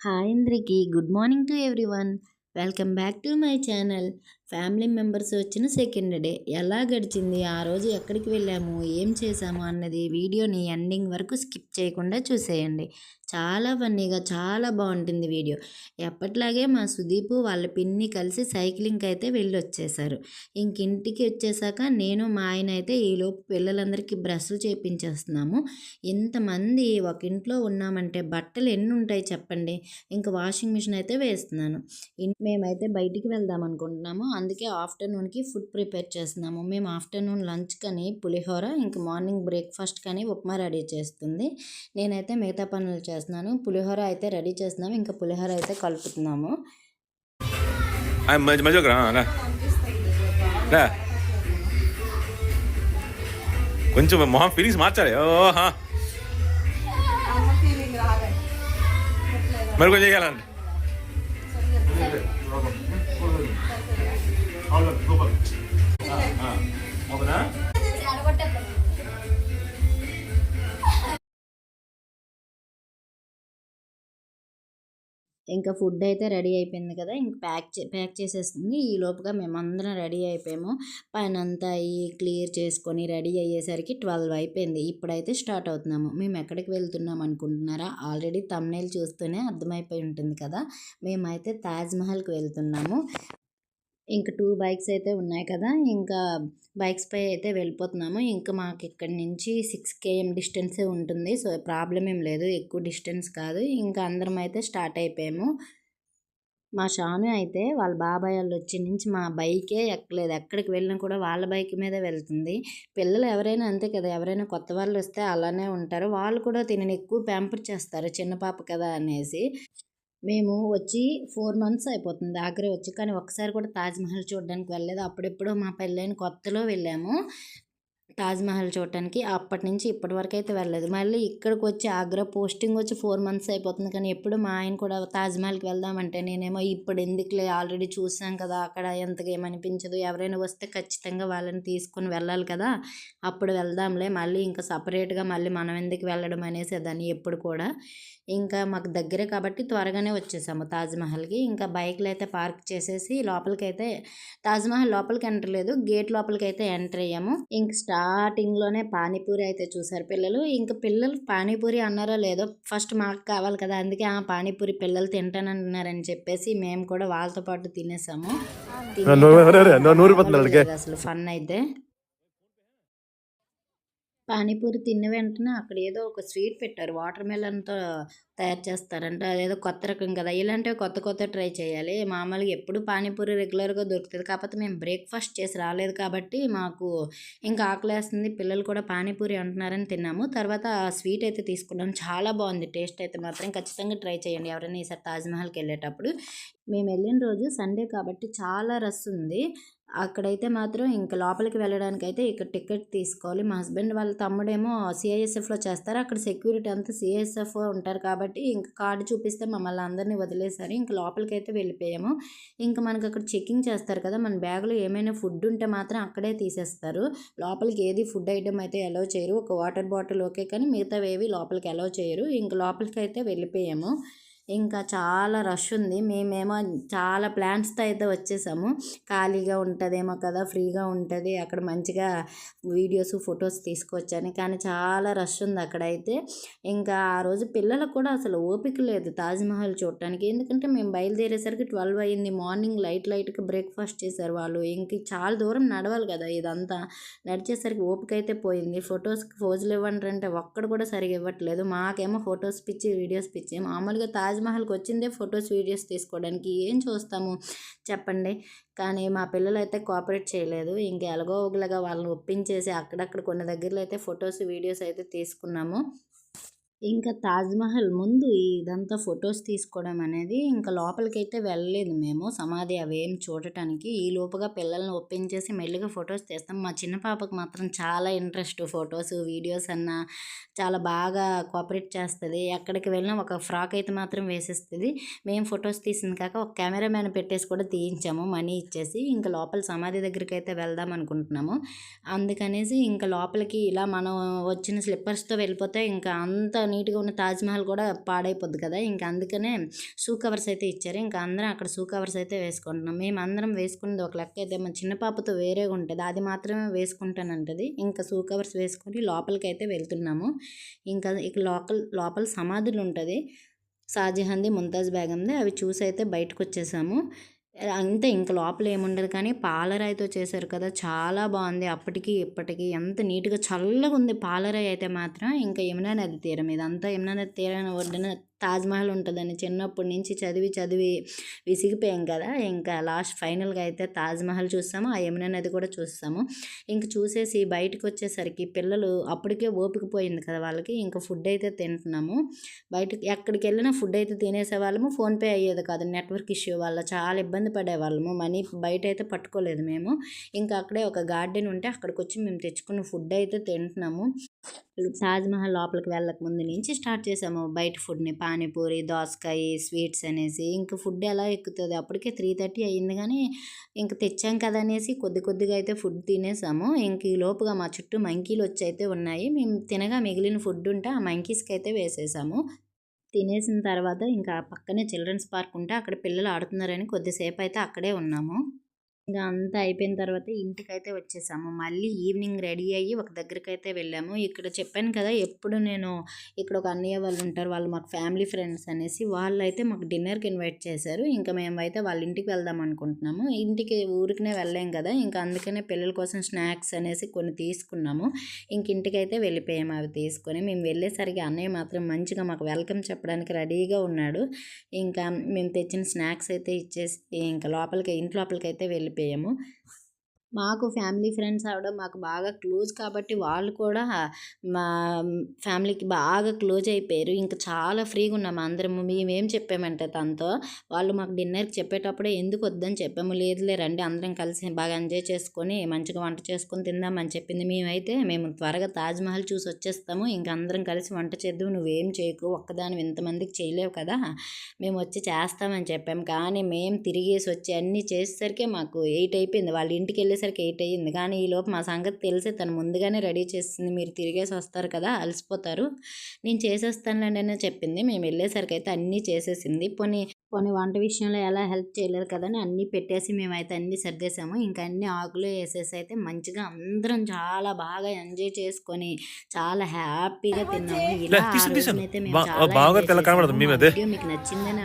Hi అందరికీ good morning to everyone welcome back to my channel family members వచ్చిన second day. ఎలా గడిచింది? ఆ రోజు ఎక్కడికి వెళ్ళాము? ఏం చేసాము అన్నది వీడియోని ఎండింగ్ వరకు స్కిప్ చేయకుండా చూసేయండి. చాలా ఫన్నీగా చాలా బాగుంటుంది వీడియో. ఎప్పట్లాగే మా సుదీపు వాళ్ళ పిన్ని కలిసి సైక్లింగ్కి అయితే వెళ్ళి వచ్చేసారు ఇంక ఇంటికి వచ్చేసాక నేను మా ఆయన అయితే ఈలోపు పిల్లలందరికీ బ్రష్లు చేపించేస్తున్నాము. ఇంతమంది ఒక ఇంట్లో ఉన్నామంటే బట్టలు ఎన్ని ఉంటాయి చెప్పండి? ఇంకా వాషింగ్ మిషన్ అయితే వేస్తున్నాను. మేమైతే బయటికి వెళ్దాం అనుకుంటున్నాము. అందుకే ఆఫ్టర్నూన్కి ఫుడ్ ప్రిపేర్ చేస్తున్నాము. మేము ఆఫ్టర్నూన్ లంచ్ కానీ పులిహోర ఇంకా మార్నింగ్ బ్రేక్ఫాస్ట్ కానీ ఉప్మా రెడీ చేస్తుంది. నేనైతే మిగతా పనులు చేస్తున్నాను. పులిహోర అయితే రెడీ చేస్తున్నాము. ఇంకా పులిహోర అయితే కలుపుతున్నాము. కొంచెం మా ఫీలింగ్స్ మార్చాలి. ఓహా మరి కొంచెం ఇంకా ఫుడ్ అయితే రెడీ అయిపోయింది కదా ఇంక ప్యాక్ చే ప్యాక్ చేసేస్తుంది. ఈ లోపుగా మేమందరం రెడీ అయిపోయాము. పైన అంతా అయ్యి క్లియర్ చేసుకొని రెడీ అయ్యేసరికి ట్వెల్వ్ అయిపోయింది. ఇప్పుడైతే స్టార్ట్ అవుతున్నాము. మేము ఎక్కడికి వెళ్తున్నాం అనుకుంటున్నారా? ఆల్రెడీ తమ్నేల్ చూస్తూనే అర్థమైపోయి ఉంటుంది కదా. మేమైతే తాజ్ మహల్కి వెళ్తున్నాము. ఇంకా టూ బైక్స్ అయితే ఉన్నాయి కదా ఇంకా బైక్స్ పై అయితే వెళ్ళిపోతున్నాము. ఇంకా మాకు ఇక్కడి నుంచి సిక్స్ కేఎం డిస్టెన్సే ఉంటుంది. సో ప్రాబ్లం ఏం లేదు. ఎక్కువ డిస్టెన్స్ కాదు. ఇంకా అందరం అయితే స్టార్ట్ అయిపోయాము. మా షాను అయితే వాళ్ళ బాబాయ్ వాళ్ళు వచ్చి నుంచి మా బైకే ఎక్కలేదు. ఎక్కడికి వెళ్ళినా కూడా వాళ్ళ బైక్ మీదే వెళ్తుంది. పిల్లలు ఎవరైనా అంతే కదా ఎవరైనా కొత్త వాళ్ళు వస్తే అలానే ఉంటారు. వాళ్ళు కూడా తినని ఎక్కువ ప్యాంపర్ చేస్తారు. చిన్న పాప కదా అనేసి. మేము వచ్చి ఫోర్ మంత్స్ అయిపోతుంది ఆగ్రా వచ్చి. కానీ ఒకసారి కూడా తాజ్మహల్ చూడడానికి వెళ్ళలేదు. అప్పుడెప్పుడు మా పెళ్ళైన కొత్తలో వెళ్ళాము. తాజ్మహల్ చూడటానికి అప్పటి నుంచి ఇప్పటి వరకు అయితే వెళ్ళలేదు. మళ్ళీ ఇక్కడికి వచ్చి ఆగ్రా పోస్టింగ్ వచ్చి ఫోర్ మంత్స్ అయిపోతుంది కానీ ఎప్పుడు మా ఆయన కూడా తాజ్మహల్కి వెళ్దామంటే నేనేమో ఇప్పుడు ఎందుకులే ఆల్రెడీ చూసాం కదా అక్కడ ఎంతగా ఏమనిపించదు ఎవరైనా వస్తే ఖచ్చితంగా వాళ్ళని తీసుకొని వెళ్ళాలి కదా అప్పుడు వెళ్దాంలే మళ్ళీ ఇంకా సపరేట్గా మళ్ళీ మనం ఎందుకు వెళ్ళడం అనేసి దాన్ని ఎప్పుడు కూడా. ఇంకా మాకు దగ్గరే కాబట్టి త్వరగానే వచ్చేసాము తాజ్మహల్కి ఇంకా బైక్లు అయితే పార్క్ చేసేసి లోపలికి అయితే తాజ్మహల్ లోపలికి ఎంటర్ లేదు గేట్ లోపలికి అయితే ఎంటర్ అయ్యాము. ఇంక స్టార్టింగ్లోనే పానీపూరి అయితే చూసారు పిల్లలు. ఇంకా పిల్లలు పానీపూరి అన్నారో లేదో ఫస్ట్ మాకు కావాలి కదా అందుకే ఆ పానీపూరి పిల్లలు తింటానన్నారని చెప్పేసి మేము కూడా వాళ్ళతో పాటు తినేసాము. అసలు ఫన్ అయితే. పానీపూరి తిన్న వెంటనే అక్కడ ఏదో ఒక స్వీట్ పెట్టారు. వాటర్ మెలన్తో తయారు చేస్తారంట. అదేదో కొత్త రకం కదా. ఇలాంటివి కొత్త కొత్త ట్రై చేయాలి. మామూలుగా ఎప్పుడు పానీపూరి రెగ్యులర్గా దొరుకుతుంది. కాకపోతే మేము బ్రేక్ఫాస్ట్ చేసి రాలేదు కాబట్టి మాకు ఇంకా ఆకలేస్తుంది. పిల్లలు కూడా పానీపూరి అంటున్నారని తిన్నాము. తర్వాత ఆ స్వీట్ అయితే తీసుకున్నాం. చాలా బాగుంది. టేస్ట్ అయితే మాత్రం ఖచ్చితంగా ట్రై చేయండి ఎవరైనా ఈసారి తాజ్మహల్కి వెళ్ళేటప్పుడు. మేము వెళ్ళిన రోజు సండే కాబట్టి చాలా రష్ ఉంది. అక్కడైతే మాత్రం ఇంకా లోపలికి వెళ్ళడానికి అయితే ఇక్కడ టికెట్ తీసుకోవాలి. మా హస్బెండ్ వాళ్ళ తమ్ముడేమో సిఐఎస్ఎఫ్లో చేస్తారు. అక్కడ సెక్యూరిటీ అంతా సిఐఎస్ఎఫ్ ఉంటారు కాబట్టి ఇంకా కార్డు చూపిస్తే మమ్మల్ని అందరినీ వదిలేసారు. ఇంకా లోపలికి అయితే వెళ్ళిపోయాము. ఇంకా మనకు అక్కడ చెకింగ్ చేస్తారు కదా మన బ్యాగ్లో ఏమైనా ఫుడ్ ఉంటే మాత్రం అక్కడే తీసేస్తారు. లోపలికి ఏది ఫుడ్ ఐటమ్ అయితే అలౌ చేయరు. ఒక వాటర్ బాటిల్ ఓకే కానీ మిగతావి ఏవి లోపలికి అలౌ చేయరు. ఇంక లోపలికి అయితే వెళ్ళిపోయాము. ఇంకా చాలా రష్ ఉంది. మేమేమో చాలా ప్లాన్స్తో అయితే వచ్చేసాము. ఖాళీగా ఉంటుందేమో కదా ఫ్రీగా ఉంటుంది. అక్కడ మంచిగా వీడియోస్ ఫొటోస్ తీసుకొచ్చాను. కానీ చాలా రష్ ఉంది అక్కడైతే. ఇంకా ఆ రోజు పిల్లలకు కూడా అసలు ఓపిక లేదు తాజ్మహల్ చూడటానికి. ఎందుకంటే మేము బయలుదేరేసరికి ట్వెల్వ్ అయ్యింది. మార్నింగ్ లైట్ లైట్గా బ్రేక్ఫాస్ట్ చేశారు వాళ్ళు. ఇంక చాలా దూరం నడవాలి కదా ఇదంతా. నడిచేసరికి ఓపిక అయితే పోయింది. ఫొటోస్కి ఫోజులు ఇవ్వండి అంటే ఒక్కడు కూడా సరిగా ఇవ్వట్లేదు. మాకేమో ఫొటోస్ పిచ్చి వీడియోస్ పిచ్చి. మామూలుగా తాజ్ తాజ్మహల్కి వచ్చిందే ఫొటోస్ వీడియోస్ తీసుకోవడానికి. ఏం చూస్తాము? చెప్పండి. కానీ మా పిల్లలు అయితే కోఆపరేట్ చేయలేదు. ఇంక ఎలాగో ఒకలాగా వాళ్ళని ఒప్పించేసి అక్కడక్కడ కొన్ని దగ్గరలో అయితే ఫొటోస్ వీడియోస్ అయితే తీసుకున్నాము. ఇంకా తాజ్మహల్ ముందు ఇదంతా ఫొటోస్ తీసుకోవడం అనేది ఇంకా లోపలికైతే వెళ్ళలేదు మేము. సమాధి అవేం చూడటానికి ఈ లోపుగా పిల్లల్ని ఒప్పించేసి మెల్లిగా ఫొటోస్ తీస్తాం. మా చిన్న పాపకు మాత్రం చాలా ఇంట్రెస్ట్ ఫొటోస్ వీడియోస్ అన్న చాలా బాగా కోఆపరేట్ చేస్తుంది. ఎక్కడికి వెళ్ళినా ఒక ఫ్రాక్ అయితే మాత్రం వేసేస్తుంది. మేము ఫొటోస్ తీసింది కాక ఒక కెమెరామ్యాన్ పెట్టేసి కూడా తీయించాము మనీ ఇచ్చేసి. ఇంకా లోపల సమాధి దగ్గరికి అయితే వెళ్దాం అనుకుంటున్నాము. అందుకనేసి ఇంకా లోపలికి ఇలా మనం వచ్చిన స్లిప్పర్స్తో వెళ్ళిపోతే ఇంకా అంత నీట్గా ఉన్న తాజ్మహల్ కూడా పాడైపోద్ది కదా! ఇంకా అందుకనే షూ కవర్స్ అయితే ఇచ్చారు. ఇంకా అందరం అక్కడ షూ కవర్స్ అయితే వేసుకుంటున్నాం. మేము అందరం వేసుకున్నది ఒక లెక్క. అయితే మా చిన్న పాపతో వేరేగా ఉంటుంది. అది మాత్రమే వేసుకుంటానంటది. ఇంకా షూ కవర్స్ వేసుకొని లోపలికి అయితే వెళ్తున్నాము. ఇంకా ఇక లోకల్ లోపల సమాధులు ఉంటుంది. షాజహాన్ది ముంతాజ్ బేగంది. అవి చూసి అయితే బయటకు వచ్చేసాము అంతే ఇంకా లోపల ఏముండదు కానీ పాలరాయితో చేశారు కదా చాలా బాగుంది. అప్పటికి ఇప్పటికి ఎంత నీట్గా చల్లగా ఉంది పాలరాయి అయితే మాత్రం. ఇంకా యమునా నది తీరం ఇదంతా యమునా నది తీరం ఒడ్డున తాజ్మహల్ ఉంటుందని చిన్నప్పటి నుంచి చదివి చదివి విసిగిపోయాం కదా. ఇంకా లాస్ట్ ఫైనల్గా అయితే తాజ్మహల్ చూస్తాము. ఆ యమునా నది కూడా చూస్తాము. ఇంక చూసేసి బయటకు వచ్చేసరికి పిల్లలు అప్పటికే ఓపిక పోయింది కదా వాళ్ళకి. ఇంకా ఫుడ్ అయితే తింటున్నాము. బయటకి ఎక్కడికి వెళ్ళినా ఫుడ్ అయితే తినేసే వాళ్ళము. ఫోన్పే అయ్యేది కాదు. నెట్వర్క్ ఇష్యూ వల్ల చాలా ఇబ్బంది పడేవాళ్ళము మనీ బయట అయితే పట్టుకోలేదు మేము. ఇంకా అక్కడే ఒక గార్డెన్ ఉంటే అక్కడికి వచ్చి మేము తెచ్చుకున్న ఫుడ్ అయితే తింటున్నాము. తాజ్మహల్ లోపలికి వెళ్ళక ముందు నుంచి స్టార్ట్ చేసాము. బయట ఫుడ్ని పానీపూరి దోసకాయ స్వీట్స్ అనేసి. ఇంక ఫుడ్ ఎలా ఎక్కుతుంది? అప్పటికే త్రీ థర్టీ అయ్యింది కానీ ఇంక తెచ్చాం కదా అనేసి కొద్ది కొద్దిగా అయితే ఫుడ్ తినేసాము. ఇంక ఈ లోపుగా మా చుట్టూ మంకీలు వచ్చి అయితే ఉన్నాయి. మేము తినగా మిగిలిన ఫుడ్ ఉంటే ఆ మంకీస్కి అయితే వేసేసాము. తినేసిన తర్వాత ఇంకా పక్కనే చిల్డ్రన్స్ పార్క్ ఉంటే అక్కడ పిల్లలు ఆడుతున్నారని కొద్దిసేపు అయితే అక్కడే ఉన్నాము. ఇంకా అంతా అయిపోయిన తర్వాత ఇంటికైతే వచ్చేసాము. మళ్ళీ ఈవినింగ్ రెడీ అయ్యి ఒక దగ్గరికి అయితే వెళ్ళాము. ఇక్కడ చెప్పాను కదా ఎప్పుడు నేను ఇక్కడ ఒక అన్నయ్య వాళ్ళు ఉంటారు వాళ్ళు మాకు ఫ్యామిలీ ఫ్రెండ్స్ అనేసి వాళ్ళు అయితే మాకు డిన్నర్కి ఇన్వైట్ చేశారు. ఇంకా మేమైతే వాళ్ళ ఇంటికి వెళ్దాం అనుకుంటున్నాము. ఇంటికి ఊరికినే వెళ్ళాం కదా ఇంకా అందుకనే పిల్లల కోసం స్నాక్స్ అనేసి కొన్ని తీసుకున్నాము. ఇంక ఇంటికైతే వెళ్ళిపోయాము అవి తీసుకొని. మేము వెళ్ళేసరికి అన్నయ్య మాత్రం మంచిగా మాకు వెల్కమ్ చెప్పడానికి రెడీగా ఉన్నాడు. ఇంకా మేము తెచ్చిన స్నాక్స్ అయితే ఇచ్చేసి ఇంకా లోపలికి ఇంటి లోపలికి అయితే వెళ్ళిపోయాము sabemos మాకు ఫ్యామిలీ ఫ్రెండ్స్ అవడం మాకు బాగా క్లోజ్ కాబట్టి వాళ్ళు కూడా మా ఫ్యామిలీకి బాగా క్లోజ్ అయిపోయారు. ఇంకా చాలా ఫ్రీగా ఉన్నాము అందరము. మేమేం చెప్పామంటే తనతో వాళ్ళు మాకు డిన్నర్కి చెప్పేటప్పుడే ఎందుకు వద్దని చెప్పాము. లేదులే రండి అందరం కలిసి బాగా ఎంజాయ్ చేసుకొని మంచిగా వంట చేసుకొని తిందామని చెప్పింది. మేమైతే మేము త్వరగా తాజ్మహల్ చూసి వచ్చేస్తాము. ఇంకా అందరం కలిసి వంట చేద్దాం. నువ్వేం చేయకు ఒక్కదాని ఇంతమందికి చేయలేవు కదా. మేము వచ్చి చేస్తామని చెప్పాము కానీ మేము తిరిగేసి వచ్చి అన్నీ చేసేసరికి మాకు ఎయిట్ అయిపోయింది. వాళ్ళ ఇంటికి వెళ్ళేసరికి ఎయిట్ అయ్యింది. కానీ ఈ లోపు మా సంగతి తెలిసి తను ముందుగానే రెడీ చేసింది. మీరు తిరిగేసి వస్తారు కదా అలసిపోతారు. నేను చేసేస్తానులేండి అని చెప్పింది. మేము వెళ్ళేసరికి అయితే అన్నీ చేసేసింది. పోనీ పోనీ వంట విషయంలో ఎలా హెల్ప్ చేయలేదు కదా అని అన్నీ పెట్టేసి మేమైతే అన్నీ సర్దేశాము. ఇంకా అన్ని ఆకులు వేసేసి అయితే మంచిగా అందరం చాలా బాగా ఎంజాయ్ చేసుకొని చాలా హ్యాపీగా తిన్నాము. ఇలా. రోజునైతే మేము చాలా మీకు నచ్చిందని